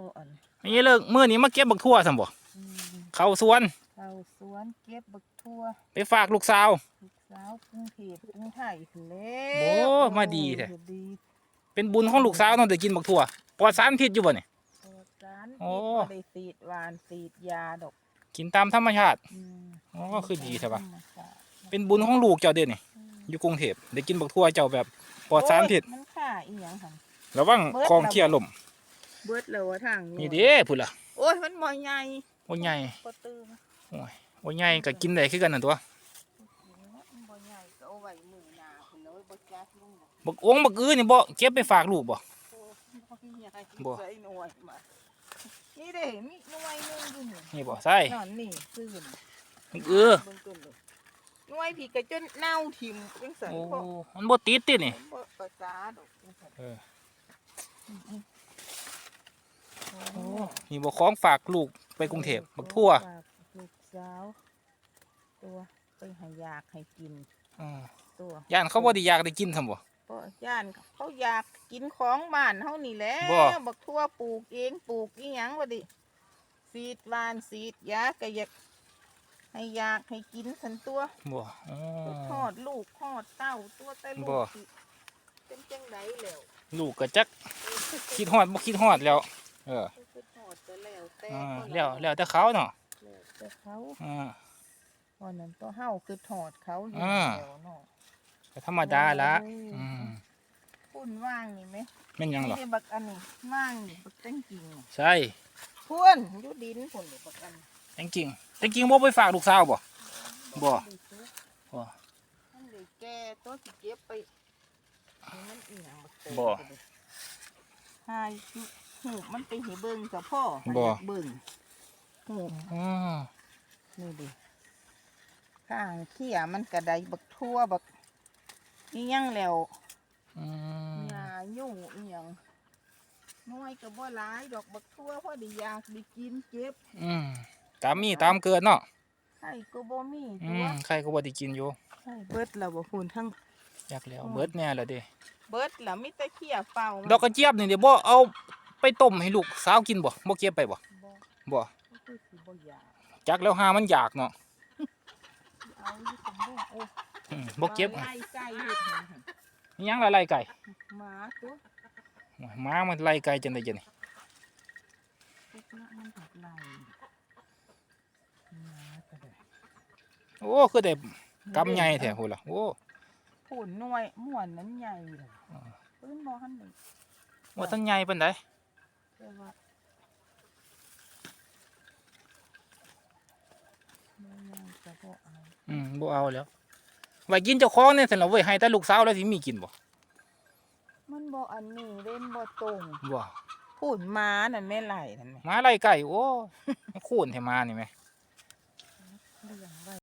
บ่อันอันนี้เลิกมื้อนี้มาเก็บบักทั่วซั่นบ่อืมเข้าสวนเข้าสวนเก็บบักทั่วไปฝากลูกสาวลูกสาวกรุงเทพกรุงไทยพุ่นแล้โอ้วมาดีแท้โอ้ดีเป็นบุญของลูกสาวต้องได้กินบักทั่วปลอดสารพิษอยู่บ่นี่ปลอดสารโอ้พิษบ่ได้สีดหวานสีดยาดอก กินตามธรรมชาติอืมอ๋อคือดีใช่ปะธรรมชาติเป็นบุญของลูกเจ้าเด้อนี่อืมอยู่กรุงเทพได้กินบักทั่วเจ้าแบบปลอดสารพิษโอ้ยมันค่าอีหยังหั่นระวังเบิดคลองแล้วเคียลม เบิดแล้วว่าทางนี่เด้พุ่นล่ะโอ้ยมันบ่ใหญ่โอ้ใหญ่บ่ตื้อมาโอ้ยโอ้ใหญ่ก็กินได้คือกันนั่นตัวมันบ่ใหญ่ก็เอาไว้มื้อหน้าพุ่นเลยบ่จัดลงบ่บักองบักอื้อนี่บ่เก็บไปฝากลูกบ่โอ้บ่ใหญ่บ่ใส่หน่วยมานี่เด้มีหน่วยหนึงอยู่นี่นี่บ่ใช่นั่นนี่ซื่อนี่บักอื้อเบิ่งต้นเลยหน่วยพี่ก็จนเน่าทิ่มจังซั่นโอ้เพราะมันบ่ติดตินี่บ่ประสาดอกจังซั่นเออ โอ้นี่บ่ของฝากลูกไปกรุงเทพบักทั่วฝากลูกสาวตัวไปให้อยากให้กินอือตัวย่านเขาบ่ได้อยากได้กินซั่นบ่ก็ย่านเขาอยากกินของบ้านเฮานี่แหละบ่บักทั่วปลูกเองปลูกอีหยังว่าดิสีดหวานสีดยาก็อยากให้อยากให้กินสันตัวบ่อ๋อทอดลูกทอดเต้าตัวแต่ลูบ่กสิเป็นจังไดแล้วลูกก็จักคิดฮอดบ่คิดฮอดแล้ว เออคือทอดจะแล้วแต่อ่าคนแล้วแล้วแต่เขาเนาะแล้วแต่เขาอ่าตอนนั้นตัวเฮาคือทอดเขาอยู่อ่า แล้วเนาะก็ธรรมดาละโอ้ยอืมพุ่นว่างนี่ไหมแม่นหยังหรอนี่บักอันนี้ว่างนี่บักตั้งจริงนี่ใช่พุ่นอยู่ดินพุ่นนี่บักอันจริงๆจริงๆบ่ไปฝากลูกสาวบ่ บ่ได้ซื้อบ่ มันเลยแก่ตัวสิเก็บไปให้มันอีหยังบักเตยบ่ก็ได้หายจุ หูมันไปให้เบิ่งกับพ่อบ่ อยากเบิ่งหูอือนี่ดิข้างเขี้ยมันกระไดบักทั่วบักนี่ยังแล้วอืมหญ้ายุ่งอีหยังน้อยก็บ่หลายดอกบักทั่วพอดีอยากได้กินเก็บอืมตามมีตามเกิดเนาะไข่ก็บ่มีอืตัวมใครก็บ่ได้กินอยู่ ไข่เบิดแล้วบ่พูนทั้ง อยากแล้วเบิดแน่แล้วเด้เบิดแล้วมีแต่เขี้ยเปล่ามันดอกกระเจี๊ยบนี่เดี๋ยวบ่เอา ไปต้มให้ลูกสาวกินบ่บ่เก็บไปบ่บ่บ่ก็คือสิบ่อยากจักแล้วหามันอยากเนาะเอาอยู่ตรงนี้โอ้อืมบ่เก็บไล่ไก่เฮ็ดหยังหั่นอิหยังละไล่ไก่หมาตัวหมามันไล่ไก่จังได๋จังนี่พวกนั้นมันหักไล่หมาก็ได้โอ้คือได้กำใหญ่แท้โหล่ะโอ้พูนหน่วยม่วนนั้นใหญ่เลยเพิ่นบ่ทันได้ว่าทันใหญ่ปานใด แต่ว่าบ่ใหญ่ก็บ่เอาอืมบ่เอาแล้วไว้กินเจ้าของเนี่ยซั่นล่ะเว้ยให้แต่ลูกสาวแล้วสิมีกินบ่มันบ่อันนี้เล่นบ่ตรงบ่พูนหมานั่นแม่ไหลนั่นแม่หมาไล่ไก่โอ้ คูนให้หมานี่แหมเลี้ยงไว้